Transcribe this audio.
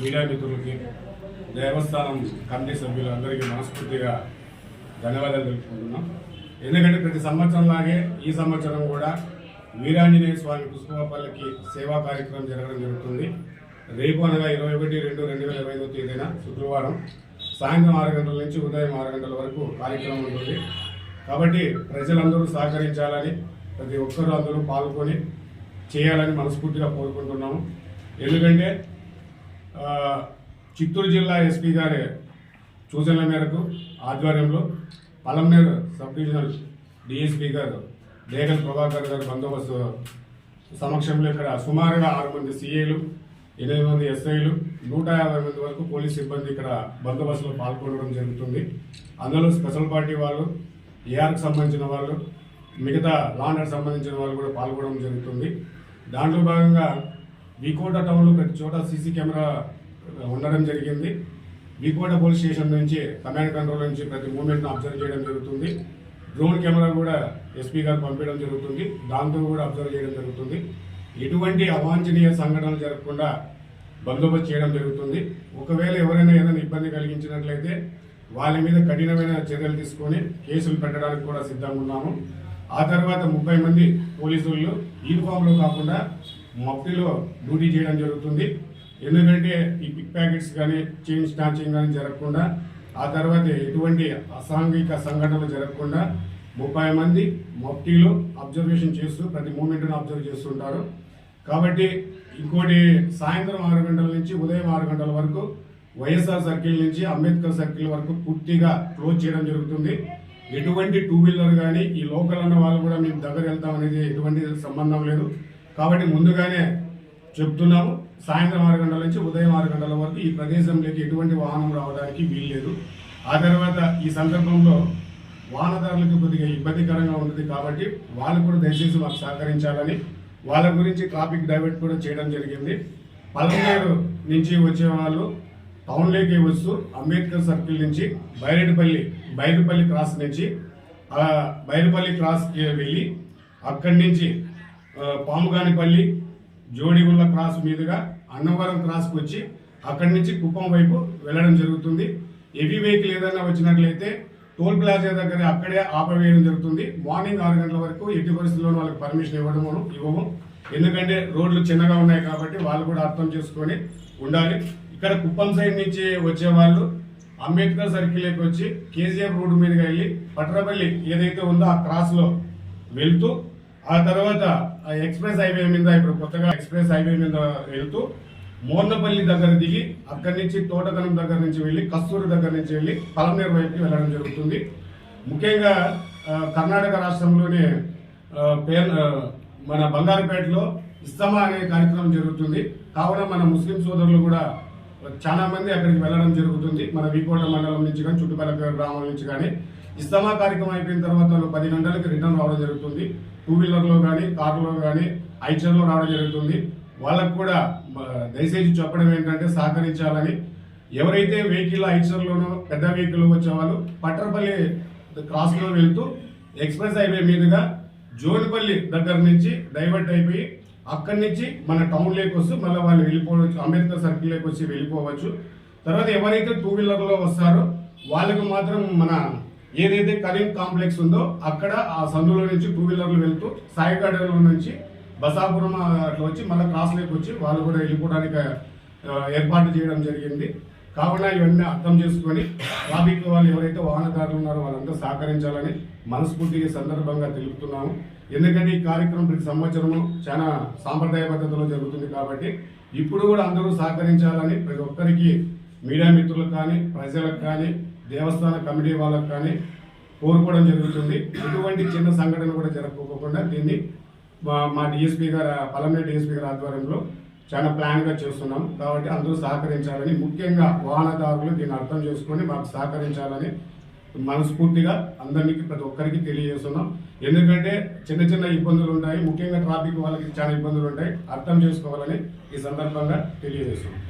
Media మిత్రులకి దేవస్థానం committee సభ్యులందరికీ మనస్ఫూర్తిగా ధన్యవాదాలు తెలుపుకుంటున్నాం. ఎందుకంటే ప్రతి సంవత్సరం లాగే ఈ సంవత్సరం కూడా వీరాంజనేయ స్వామి పుష్పపల్లకి సేవా కార్యక్రమం జరగడం జరుగుతుంది. రేపు అనగా ఇరవై ఒకటి రెండు రెండు వేల ఇరవై ఐదో తేదీన శుక్రవారం సాయంత్రం ఆరు గంటల నుంచి ఉదయం ఆరు గంటల వరకు కార్యక్రమం ఉంటుంది. కాబట్టి ప్రజలందరూ సహకరించాలని ప్రతి ఒక్కరూ అందరూ పాల్గొని చేయాలని మనస్ఫూర్తిగా కోరుకుంటున్నాము. ఎందుకంటే చిత్తూరు జిల్లా ఎస్పీ గారి సూచనల మేరకు ఆధ్వర్యంలో పలంనేరు సబ్ డివిజనల్ డిఎస్పీ గారు దేగల్ ప్రభాకర్ గారు బందోబస్తు సమక్షంలో ఇక్కడ సుమారుగా ఆరు మంది సీఏలు ఎనిమిది మంది ఎస్ఐలు నూట యాభై మంది వరకు పోలీస్ సిబ్బంది ఇక్కడ బందోబస్తులో పాల్గొనడం జరుగుతుంది. అందులో స్పెషల్ పార్టీ వాళ్ళు ఏఆర్కి సంబంధించిన వాళ్ళు మిగతా లాండర్ సంబంధించిన వాళ్ళు కూడా పాల్గొనడం జరుగుతుంది. దాంట్లో భాగంగా వికోట టౌన్లో ప్రతి చోట సీసీ కెమెరా ఉండడం జరిగింది. వికోట పోలీస్ స్టేషన్ నుంచి కమాండ్ కంట్రోల్ నుంచి ప్రతి మూమెంట్ను అబ్జర్వ్ చేయడం జరుగుతుంది. డ్రోన్ కెమెరా కూడా ఎస్పీ గారు పంపించడం జరుగుతుంది. దాంతో కూడా అబ్జర్వ్ చేయడం జరుగుతుంది. ఎటువంటి అవాంఛనీయ సంఘటనలు జరగకుండా బందోబస్తు చేయడం జరుగుతుంది. ఒకవేళ ఎవరైనా ఏదైనా ఇబ్బంది కలిగించినట్లయితే వాళ్ళ మీద కఠినమైన చర్యలు తీసుకొని కేసులు పెట్టడానికి కూడా సిద్ధంగా ఉన్నాము. ఆ తర్వాత ముప్పై మంది పోలీసులు యూనిఫామ్లో కాకుండా మఫ్టీలో డ్యూటీ చేయడం జరుగుతుంది. ఎందుకంటే ఈ పిక్ ప్యాకెట్స్ కానీ చైన్ స్నాచింగ్ కానీ జరగకుండా ఆ తర్వాత ఎటువంటి అసాంఘిక సంఘటనలు జరగకుండా ముప్పై మంది మఫ్టీలో అబ్జర్వేషన్ చేస్తూ ప్రతి మూమెంట్ను అబ్జర్వ్ చేస్తుంటారు. కాబట్టి ఇంకోటి సాయంత్రం ఆరు గంటల నుంచి ఉదయం ఆరు గంటల వరకు వైఎస్ఆర్ సర్కిల్ నుంచి అంబేద్కర్ సర్కిల్ వరకు పూర్తిగా క్లోజ్ చేయడం జరుగుతుంది. ఎటువంటి టూ వీలర్ కానీ ఈ లోకల్ అన్న వాళ్ళు కూడా మేము దగ్గర వెళ్తామనేది ఎటువంటి సంబంధం లేదు. కాబట్టి ముందుగానే చెప్తున్నాము సాయంత్రం ఆరు గంటల నుంచి ఉదయం ఆరు గంటల వరకు ఈ ప్రదేశంలోకి ఎటువంటి వాహనం రావడానికి వీల్లేదు. ఆ తర్వాత ఈ సందర్భంలో వాహనదారులకు కొద్దిగా ఇబ్బందికరంగా ఉంటుంది కాబట్టి వాళ్ళు కూడా దయచేసి మాకు సహకరించాలని వాళ్ళ గురించి ట్రాఫిక్ డైవర్ట్ కూడా చేయడం జరిగింది. పలమనేరు నుంచి వచ్చే వాళ్ళు టౌన్లోకి వస్తూ అంబేద్కర్ సర్కిల్ నుంచి బైరెడ్పల్లి బైరుపల్లి క్రాస్ నుంచి బైరుపల్లి క్రాస్కి వెళ్ళి అక్కడి నుంచి పాముగానిపల్లి జోడిగుళ్ళ క్రాస్ మీదుగా అన్నవరం క్రాస్కి వచ్చి అక్కడి నుంచి కుప్పం వైపు వెళ్ళడం జరుగుతుంది. హెవీ వెహికల్ ఏదైనా వచ్చినట్లయితే టోల్ ప్లాజా దగ్గర అక్కడే ఆపవేయడం జరుగుతుంది. మార్నింగ్ ఆరు గంటల వరకు ఎట్టి పరిస్థితుల్లో వాళ్ళకి పర్మిషన్ ఇవ్వడము ఇవ్వము. ఎందుకంటే రోడ్లు చిన్నగా ఉన్నాయి కాబట్టి వాళ్ళు కూడా అర్థం చేసుకొని ఉండాలి. ఇక్కడ కుప్పం సైడ్ నుంచి వచ్చే వాళ్ళు అంబేద్కర్ సర్కిల్కి వచ్చి కేజీఎఫ్ రోడ్డు మీదుగా వెళ్ళి పట్రపల్లి ఏదైతే ఉందో ఆ క్రాస్లో వెళ్తూ ఆ తర్వాత ఆ ఎక్స్ప్రెస్ హైవే మీద ఇప్పుడు కొత్తగా ఎక్స్ప్రెస్ హైవే మీద వెళ్తూ మోర్నపల్లి దగ్గర దిగి అక్కడి నుంచి తోటకనం దగ్గర నుంచి వెళ్ళి కస్తూరు దగ్గర నుంచి వెళ్ళి పలమనేరు వైపుకి వెళ్ళడం జరుగుతుంది. ముఖ్యంగా కర్ణాటక రాష్ట్రంలోని పేర్ మన బంగారుపేటలో ఇస్తమా అనే కార్యక్రమం జరుగుతుంది. కావున మన ముస్లిం సోదరులు కూడా చాలా మంది అక్కడికి వెళ్ళడం జరుగుతుంది. మన వికోట మండలం నుంచి కానీ చుట్టుపక్కల గ్రామాల నుంచి కానీ. ఇస్తమా కార్యక్రమం అయిపోయిన తర్వాత వాళ్ళు పది గంటలకు రిటర్న్ రావడం జరుగుతుంది. టూ వీలర్లో కానీ కార్లో కానీ ఐచర్లో రావడం జరుగుతుంది. వాళ్ళకు కూడా దయచేసి చెప్పడం ఏంటంటే సహకరించాలని. ఎవరైతే వెహికల్ ఐచర్లోనో పెద్ద వెహికల్ వచ్చేవాళ్ళు పట్టరపల్లి క్రాస్లో వెళ్తూ ఎక్స్ప్రెస్ హైవే మీదుగా జోనిపల్లి దగ్గర నుంచి డైవర్ట్ అయిపోయి అక్కడి నుంచి మన టౌన్లోకి వస్తూ మళ్ళీ వాళ్ళు వెళ్ళిపోవచ్చు. అంబేద్కర్ సర్కిల్లోకి వచ్చి వెళ్ళిపోవచ్చు. తర్వాత ఎవరైతే టూ వీలర్లో వస్తారో వాళ్ళకు మాత్రం మన ఏదైతే కరీం కాంప్లెక్స్ ఉందో అక్కడ ఆ సందులో నుంచి టూ వీలర్లు వెళ్తూ సాయిగడ్డలో నుంచి బసాపురం అట్లా వచ్చి మళ్ళీ క్రాస్లోకి వచ్చి వాళ్ళు కూడా వెళ్ళిపోవడానికి ఏర్పాటు చేయడం జరిగింది. కావున ఇవన్నీ అర్థం చేసుకొని ట్రాఫిక్ వాళ్ళు ఎవరైతే వాహనదారులు ఉన్నారో వాళ్ళంతా సహకరించాలని మనస్ఫూర్తిగా సందర్భంగా తెలుపుతున్నాము. ఎందుకంటే ఈ కార్యక్రమం ప్రతి సంవత్సరము చాలా సాంప్రదాయ పద్ధతిలో జరుగుతుంది కాబట్టి ఇప్పుడు కూడా అందరూ సహకరించాలని ప్రతి ఒక్కరికి మీడియా మిత్రులకు కానీ ప్రజలకు కానీ దేవస్థాన కమిటీ వాళ్ళకు కానీ కోరుకోవడం జరుగుతుంది. ఎటువంటి చిన్న సంఘటన కూడా జరగకోకుండా దీన్ని మా డిఎస్పీ గారు పలమే డిఎస్పీ గారి ఆధ్వర్యంలో చాలా ప్లాన్గా చేస్తున్నాం. కాబట్టి అందరూ సహకరించాలని ముఖ్యంగా వాహనదారులు దీన్ని అర్థం చేసుకొని మాకు సహకరించాలని మనస్ఫూర్తిగా అందరికీ ప్రతి ఒక్కరికి తెలియజేస్తున్నాం. ఎందుకంటే చిన్న చిన్న ఇబ్బందులు ఉంటాయి ముఖ్యంగా ట్రాఫిక్ వాళ్ళకి చాలా ఇబ్బందులు ఉంటాయి. అర్థం చేసుకోవాలని ఈ సందర్భంగా తెలియజేస్తున్నాం.